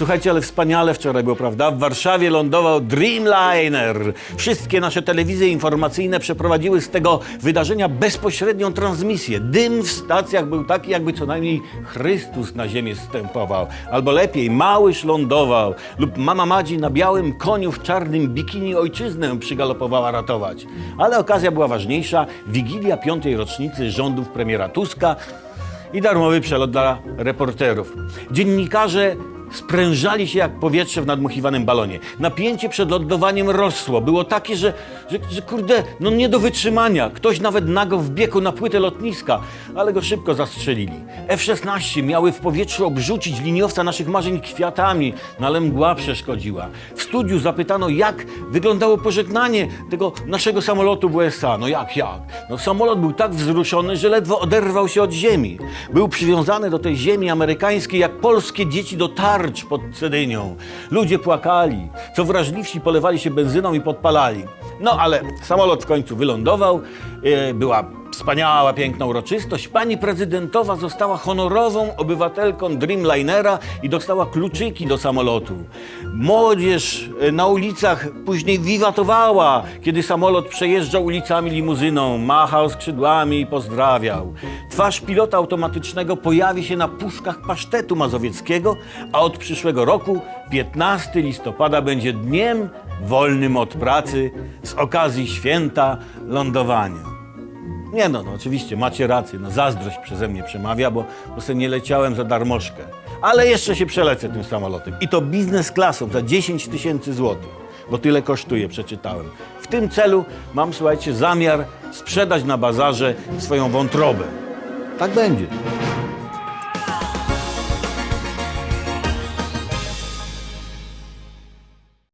Słuchajcie, ale wspaniale wczoraj było, prawda? W Warszawie lądował Dreamliner. Wszystkie nasze telewizje informacyjne przeprowadziły z tego wydarzenia bezpośrednią transmisję. Dym w stacjach był taki, jakby co najmniej Chrystus na ziemię stępował. Albo lepiej, Małysz lądował. Lub mama Madzi na białym koniu w czarnym bikini ojczyznę przygalopowała ratować. Ale okazja była ważniejsza. Wigilia piątej rocznicy rządów premiera Tuska i darmowy przelot dla reporterów. Dziennikarze sprężali się jak powietrze w nadmuchiwanym balonie. Napięcie przed lądowaniem rosło. Było takie, że, że, że kurde, no nie do wytrzymania. Ktoś nawet nago wbiegł na płytę lotniska, ale go szybko zastrzelili. F-16 miały w powietrzu obrzucić liniowca naszych marzeń kwiatami, no ale mgła przeszkodziła. W studiu zapytano, jak wyglądało pożegnanie tego naszego samolotu w USA. No jak, jak? No samolot był tak wzruszony, że ledwo oderwał się od ziemi. Był przywiązany do tej ziemi amerykańskiej, jak polskie dzieci do tarcz pod Cedynią. Ludzie płakali, co wrażliwsi polewali się benzyną i podpalali. No ale samolot w końcu wylądował, e, była wspaniała, piękna uroczystość. Pani prezydentowa została honorową obywatelką Dreamlinera i dostała kluczyki do samolotu. Młodzież e, na ulicach później wiwatowała, kiedy samolot przejeżdżał ulicami limuzyną, machał skrzydłami i pozdrawiał. Twarz pilota automatycznego pojawi się na puszkach pasztetu mazowieckiego, a od przyszłego roku 15 listopada będzie dniem wolnym od pracy z okazji święta lądowania. Nie no, no oczywiście macie rację, no zazdrość przeze mnie przemawia, bo, bo sobie nie leciałem za darmożkę. Ale jeszcze się przelecę tym samolotem. I to biznes klasą za 10 tysięcy złotych, bo tyle kosztuje, przeczytałem. W tym celu mam, słuchajcie, zamiar sprzedać na bazarze swoją wątrobę. Tak będzie.